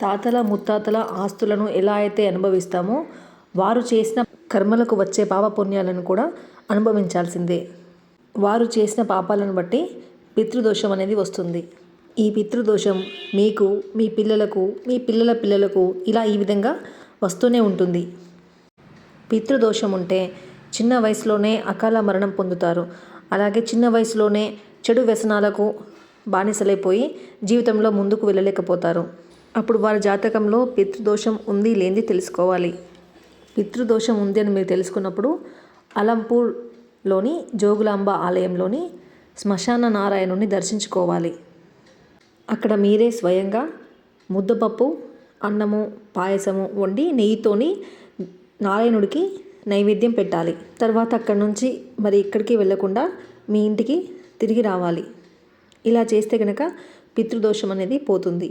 తాతల ముత్తాతల ఆస్తులను ఎలా అయితే అనుభవిస్తామో వారు చేసిన కర్మలకు వచ్చే పాపపుణ్యాలను కూడా అనుభవించాల్సిందే. వారు చేసిన పాపాలను బట్టి పితృదోషం అనేది వస్తుంది. ఈ పితృదోషం మీకు మీ పిల్లలకు మీ పిల్లల పిల్లలకు ఇలా ఈ విధంగా వస్తూనే ఉంటుంది. పితృదోషం ఉంటే చిన్న వయసులోనే అకాల మరణం పొందుతారు. అలాగే చిన్న వయసులోనే చెడు వ్యసనాలకు బానిసలైపోయి జీవితంలో ముందుకు వెళ్ళలేకపోతారు. అప్పుడు వారి జాతకంలో పితృదోషం ఉంది లేనిది తెలుసుకోవాలి. పితృదోషం ఉంది అని మీరు తెలుసుకున్నప్పుడు అలంపూర్లోని జోగులాంబ ఆలయంలోని శ్మశాన నారాయణుని దర్శించుకోవాలి. అక్కడ మీరే స్వయంగా ముద్దపప్పు అన్నము పాయసము వండి నెయ్యితోని నారాయణుడికి నైవేద్యం పెట్టాలి. తర్వాత అక్కడ నుంచి మరి ఇక్కడికి వెళ్ళకుండా మీ ఇంటికి తిరిగి రావాలి. ఇలా చేస్తే కనుక పితృదోషం అనేది పోతుంది.